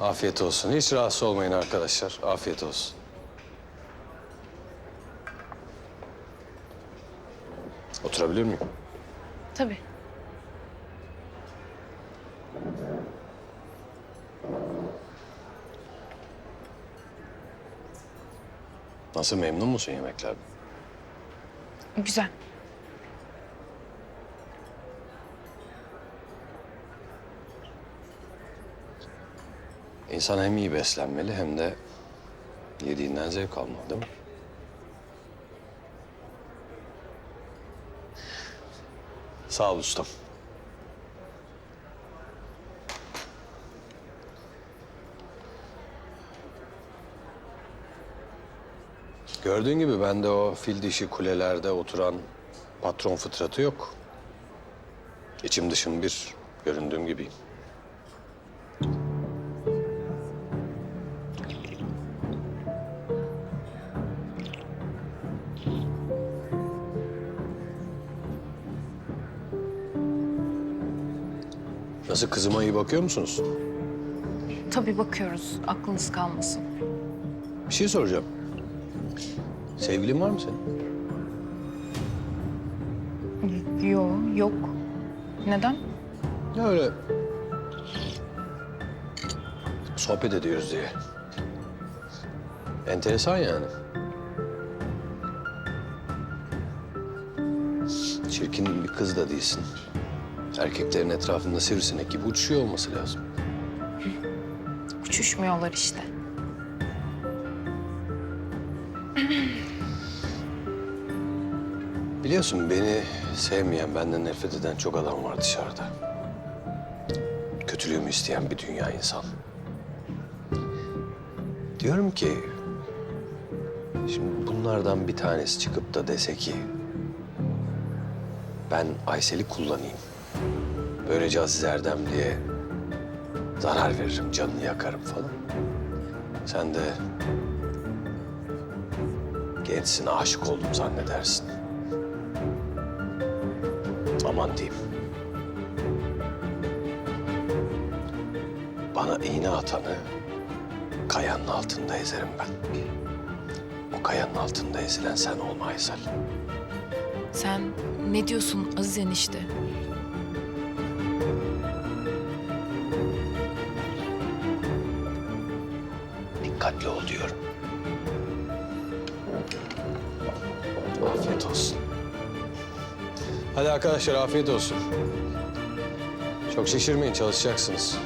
Afiyet olsun. Hiç rahatsız olmayın arkadaşlar. Afiyet olsun. Oturabilir miyim? Tabii. Nasıl memnun musun yemeklerden? Güzel. İnsan hem iyi beslenmeli hem de yediğinden zevk almalı değil mi? Sağ ol ustam. Gördüğün gibi bende o fil dişi kulelerde oturan patron fıtratı yok. İçim dışım bir, göründüğüm gibiyim. Nasıl kızıma iyi bakıyor musunuz? Tabii bakıyoruz. Aklınız kalmasın. Bir şey soracağım. Sevgilin var mı senin? Yo, yok. Neden? Ya öyle sohbet ediyoruz diye. Enteresan yani. Çirkin bir kız da değilsin. Erkeklerin etrafında sivrisinek gibi uçuşuyor olması lazım. Uçuşmuyorlar işte. Biliyorsun beni sevmeyen, benden nefret eden çok adam var dışarıda. Kötülüğümü isteyen bir dünya insan. Diyorum ki... Şimdi bunlardan bir tanesi çıkıp da dese ki... Ben Aysel'i kullanayım. Böylece Aziz Erdem diye zarar veririm, canını yakarım falan. Sen de gençsin, aşık oldum zannedersin. Aman diyeyim. Bana iğne atanı kayanın altında ezerim ben. O kayanın altında ezilen sen olma Aysel. Sen ne diyorsun Aziz enişte? Dikkatli ol diyorum. Afiyet olsun. Hadi arkadaşlar afiyet olsun. Çok şişirmeyin çalışacaksınız.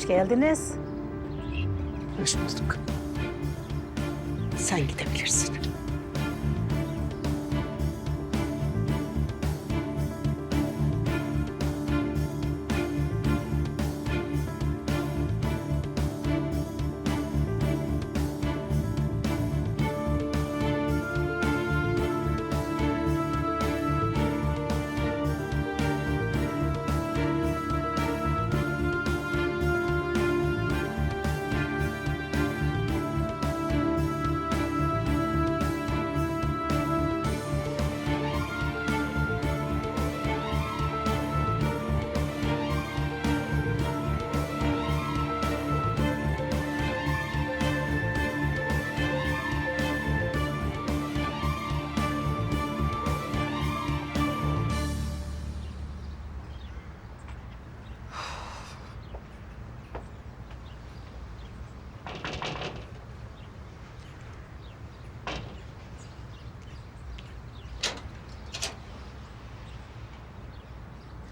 Hoş geldiniz. Hoş bulduk. Sen gidebilirsin.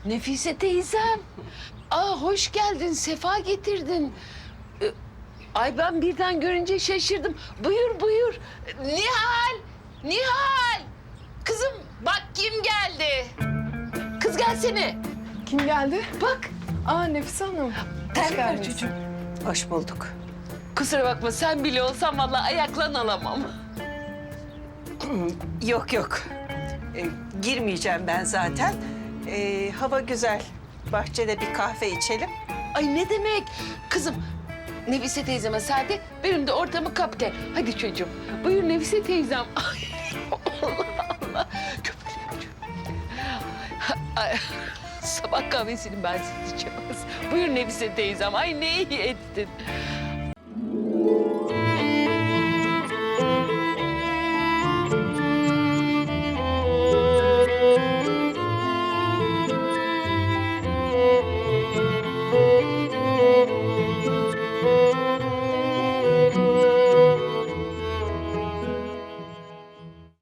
Nefise teyzem. Aa hoş geldin, sefa getirdin. Ee, Ay ben birden görünce şaşırdım. Buyur buyur. Nihal, Nihal. Kızım bak kim geldi. Kız gelsene. Kim geldi? Bak. Aa Nefise Hanım. Geldiniz. çocuğum. Hoş bulduk. Kusura bakma sen bile olsan vallahi ayaklan alamam. Yok yok. Ee, girmeyeceğim ben zaten. Ee, hava güzel. Bahçede bir kahve içelim. Ay ne demek? Kızım Nefise teyzeme sade, benim de ortamı kapte. Hadi çocuğum. Buyur Nefise teyzem. Ay, Allah Allah. Köpek yapacağım. Ay, Sabah kahvesini ben size içemez. Buyur Nefise teyzem. Ay ne iyi ettin.